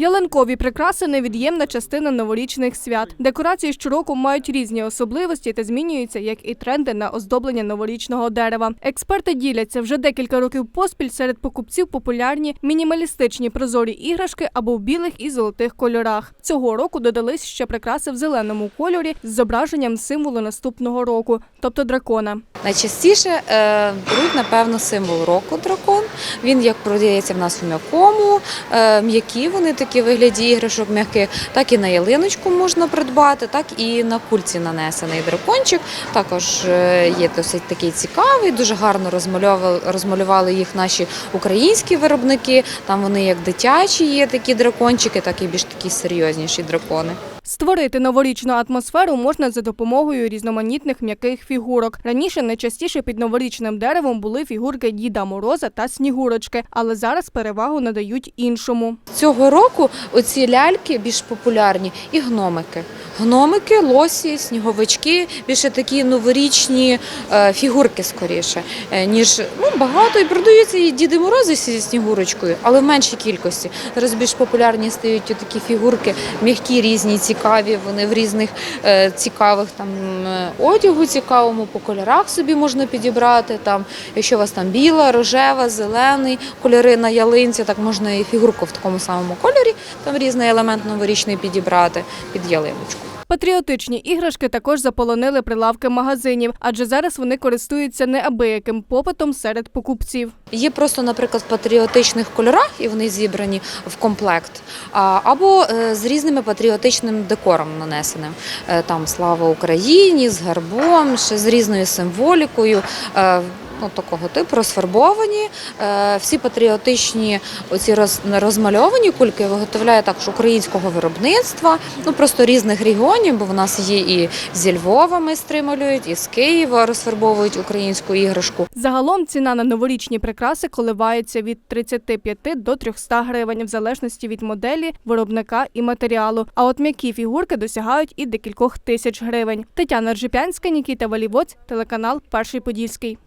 Ялинкові прикраси невід'ємна частина новорічних свят. Декорації щороку мають різні особливості та змінюються, як і тренди на оздоблення новорічного дерева. Експерти діляться вже декілька років поспіль серед покупців популярні мінімалістичні прозорі іграшки або в білих і золотих кольорах. Цього року додались ще прикраси в зеленому кольорі з зображенням символу наступного року, тобто дракона. Найчастіше е, беруть, напевно, символ року дракон. Він як продається в нас в м'якому, е, м'які вони такі вигляді іграшок м'яких, так і на ялиночку можна придбати, так і на кульці нанесений дракончик. Також е, є досить такий цікавий, дуже гарно розмалювали їх наші українські виробники. Там вони як дитячі є такі дракончики, так і більш такі серйозніші дракони. Створити новорічну атмосферу можна за допомогою різноманітних м'яких фігурок. Раніше найчастіше під новорічним деревом були фігурки Діда Мороза та Снігурочки, але зараз перевагу надають іншому. Цього року оці ляльки більш популярні і гномики. Гномики, лосі, сніговички, більше такі новорічні е, фігурки скоріше, е, ніж ну, багато і продаються і Діди Морози зі снігурочкою, але в меншій кількості. Зараз більш популярні стають такі фігурки, м'які, різні, цікаві. Вони в різних е, цікавих там одягу, цікавому по кольорах собі можна підібрати. Там, якщо у вас там біла, рожева, зелений, кольори на ялинці, так можна і фігурку в такому самому кольорі, там різний елемент новорічний підібрати під ялиночку. Патріотичні іграшки також заполонили прилавки магазинів, адже зараз вони користуються неабияким попитом серед покупців. Є просто, наприклад, в патріотичних кольорах, і вони зібрані в комплект, або е, з різними патріотичним декором нанесеним. Е, Там слава Україні, з гербом, ще з різною символікою. Ну, такого типу розфарбовані. Е, Всі патріотичні оці роз, розмальовані кульки виготовляє також українського виробництва, ну просто різних регіонів, бо в нас є і зі Львова майстри малюють, і з Києва розфарбовують українську іграшку. Загалом ціна на новорічні прикраси коливається від 35 до 300 гривень, в залежності від моделі, виробника і матеріалу. А от м'які фігурки досягають і декількох тисяч гривень. Тетяна Ржипянська, Нікіта Валівоць, телеканал Перший Подільський.